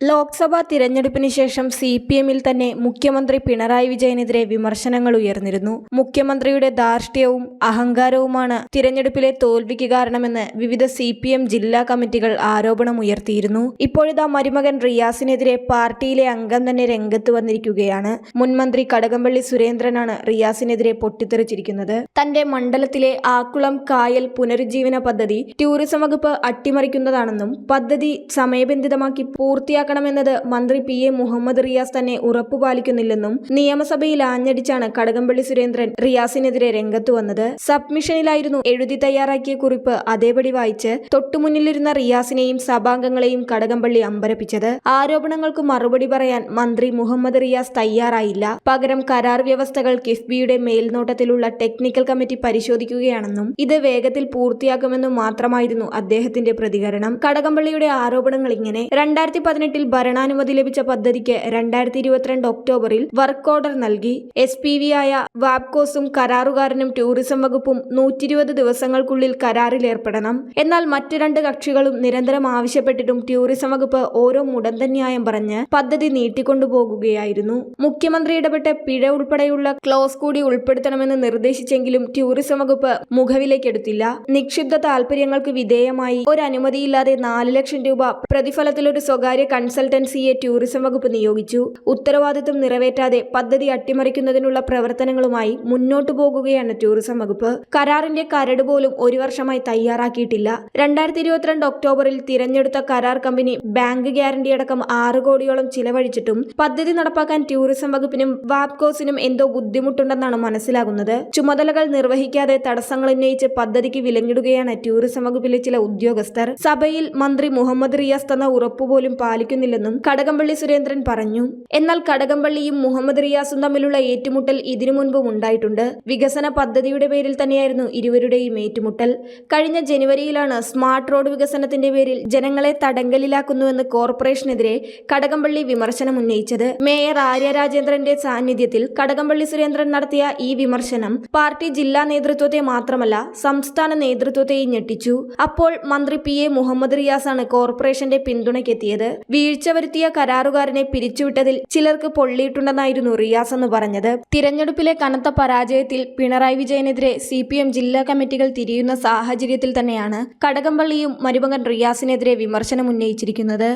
ലോക്സഭാ തിരഞ്ഞെടുപ്പിന് ശേഷം C P എമ്മിൽ തന്നെ മുഖ്യമന്ത്രി പിണറായി വിജയനെതിരെ വിമർശനങ്ങൾ ഉയർന്നിരുന്നു. മുഖ്യമന്ത്രിയുടെ ധാർഷ്ട്യവും അഹങ്കാരവുമാണ് തിരഞ്ഞെടുപ്പിലെ തോൽവിക്ക് കാരണമെന്ന് വിവിധ സി പി എം ജില്ലാ കമ്മിറ്റികൾ ആരോപണമുയർത്തിയിരുന്നു. ഇപ്പോഴിതാ മരുമകൻ റിയാസിനെതിരെ പാർട്ടിയിലെ അംഗം തന്നെ രംഗത്ത് വന്നിരിക്കുകയാണ്. മുൻമന്ത്രി കടകംപള്ളി സുരേന്ദ്രനാണ് റിയാസിനെതിരെ പൊട്ടിത്തെറിച്ചിരിക്കുന്നത്. തന്റെ മണ്ഡലത്തിലെ ആക്കുളം കായൽ പുനരുജ്ജീവന പദ്ധതി ടൂറിസം വകുപ്പ് അട്ടിമറിക്കുന്നതാണെന്നും പദ്ധതി സമയബന്ധിതമാക്കി പൂർത്തിയാക്കണമെന്നത് മന്ത്രി പി എ മുഹമ്മദ് റിയാസ് തന്നെ ഉറപ്പുപാലിക്കുന്നില്ലെന്നും നിയമസഭയിൽ ആഞ്ഞടിച്ചാണ് കടകംപള്ളി സുരേന്ദ്രൻ റിയാസിനെതിരെ രംഗത്തു വന്നത്. സബ്മിഷനിലായിരുന്നു എഴുതി തയ്യാറാക്കിയ കുറിപ്പ് അതേപടി വായിച്ച് തൊട്ടുമുന്നിലിരുന്ന റിയാസിനെയും സഭാംഗങ്ങളെയും കടകംപള്ളി അമ്പരപ്പിച്ചത്. ആരോപണങ്ങൾക്ക് മറുപടി പറയാൻ മന്ത്രി മുഹമ്മദ് റിയാസ് തയ്യാറായില്ല. പകരം കരാർ വ്യവസ്ഥകൾ കിഫ്ബിയുടെ മേൽനോട്ടത്തിലുള്ള ടെക്നിക്കൽ കമ്മിറ്റി പരിശോധിക്കുകയാണെന്നും ഇത് വേഗത്തിൽ പൂർത്തിയാക്കുമെന്നും മാത്രമായിരുന്നു അദ്ദേഹത്തിന്റെ പ്രതികരണം. കടകംപള്ളിയുടെ ആരോപണങ്ങൾ ഇങ്ങനെ. രണ്ടായിരത്തി പതിനെട്ടിൽ ഭരണാനുമതി ലഭിച്ച പദ്ധതിക്ക് രണ്ടായിരത്തി ഇരുപത്തിരണ്ട് ഒക്ടോബറിൽ വർക്ക് ഓർഡർ നൽകി. എസ് പി വി ആയ വാപ്കോസും കരാറുകാരനും ടൂറിസം വകുപ്പും നൂറ്റിരുപത് ദിവസങ്ങൾക്കുള്ളിൽ കരാറിൽ ഏർപ്പെടണം. എന്നാൽ മറ്റ് രണ്ട് കക്ഷികളും നിരന്തരം ആവശ്യപ്പെട്ടിട്ടും ടൂറിസം വകുപ്പ് ഓരോ മുടന്തന്യായം പറഞ്ഞ് പദ്ധതി നീട്ടിക്കൊണ്ടുപോകുകയായിരുന്നു. മുഖ്യമന്ത്രി ഇടപെട്ട് പിഴ ഉൾപ്പെടെയുള്ള ക്ലോസ് കൂടി ഉൾപ്പെടുത്തണമെന്ന് നിർദ്ദേശിച്ചെങ്കിലും ടൂറിസം വകുപ്പ് മുഖവിലേക്കെടുത്തില്ല. നിക്ഷിപ്ത താൽപര്യങ്ങൾക്ക് വിധേയമായി. ഒരു അനുമതിയില്ലാതെ നാല് ലക്ഷം രൂപ പ്രതിഫലത്തിൽ ഒരു സ്വകാര്യ കൺസൾട്ടൻസിയെ ടൂറിസം വകുപ്പ് നിയോഗിച്ചു. ഉത്തരവാദിത്വം നിറവേറ്റാതെ പദ്ധതി അട്ടിമറിക്കുന്നതിനുള്ള പ്രവർത്തനങ്ങളുമായി മുന്നോട്ടു പോകുകയാണ് ടൂറിസം വകുപ്പ്. കരാറിന്റെ കരട് പോലും ഒരു വർഷമായി തയ്യാറാക്കിയിട്ടില്ല. രണ്ടായിരത്തി ഇരുപത്തിരണ്ട് ഒക്ടോബറിൽ തിരഞ്ഞെടുത്ത കരാർ കമ്പനി ബാങ്ക് ഗ്യാരണ്ടി അടക്കം ആറ് കോടിയോളം ചിലവഴിച്ചിട്ടും പദ്ധതി നടപ്പാക്കാൻ ടൂറിസം വകുപ്പിനും വാപ്കോസിനും എന്തോ ബുദ്ധിമുട്ടുണ്ടെന്നാണ് മനസ്സിലാകുന്നത്. ചുമതലകൾ നിർവഹിക്കാതെ തടസ്സങ്ങൾ ഉന്നയിച്ച് പദ്ധതിക്ക് വിലങ്ങിടുകയാണ് ടൂറിസം വകുപ്പിലെ ചില ഉദ്യോഗസ്ഥർ. സഭയിൽ മന്ത്രി മുഹമ്മദ് റിയാസ് തന്ന ഉറപ്പുപോലും പാലിക്കുന്നില്ലെന്നും കടകംപള്ളി സുരേന്ദ്രൻ പറഞ്ഞു. എന്നാൽ കടകംപള്ളിയും മുഹമ്മദ് റിയാസും തമ്മിലുള്ള ഏറ്റുമുട്ടൽ ഇതിനു മുൻപും ഉണ്ടായിട്ടുണ്ട്. വികസന പദ്ധതിയുടെ പേരിൽ തന്നെയായിരുന്നു ഇരുവരുടെയും ഏറ്റുമുട്ടൽ. കഴിഞ്ഞ ജനുവരിയിലാണ് സ്മാർട്ട് റോഡ് വികസനത്തിന്റെ പേരിൽ ജനങ്ങളെ തടങ്കലിലാക്കുന്നുവെന്ന് കോർപ്പറേഷനെതിരെ കടകംപള്ളി വിമർശനം ഉന്നയിച്ചത്. മേയർ ആര്യ രാജേന്ദ്രന്റെ സാന്നിധ്യത്തിൽ കടകംപള്ളി സുരേന്ദ്രൻ നടത്തിയ ഈ വിമർശനം പാർട്ടി ജില്ലാ നേതൃത്വത്തെ മാത്രമല്ല സംസ്ഥാന നേതൃത്വത്തെയും ഞെട്ടിച്ചു. അപ്പോൾ മന്ത്രി പി എ മുഹമ്മദ് റിയാസാണ് കോർപ്പറേഷന്റെ പിന്തുണയ്ക്കെത്തിയത്. വീഴ്ച വരുത്തിയ കരാറുകാരനെ പിരിച്ചുവിട്ടതിൽ ചിലർക്ക് പൊള്ളിയിട്ടുണ്ടെന്നായിരുന്നു റിയാസ് എന്ന് പറഞ്ഞത്. തിരഞ്ഞെടുപ്പിലെ കനത്ത പരാജയത്തിൽ പിണറായി വിജയനെതിരെ സി ജില്ലാ കമ്മിറ്റികൾ തിരിയുന്ന സാഹചര്യത്തിൽ തന്നെയാണ് കടകംപള്ളിയും മരുമകൻ റിയാസിനെതിരെ വിമർശനം ഉന്നയിച്ചിരിക്കുന്നത്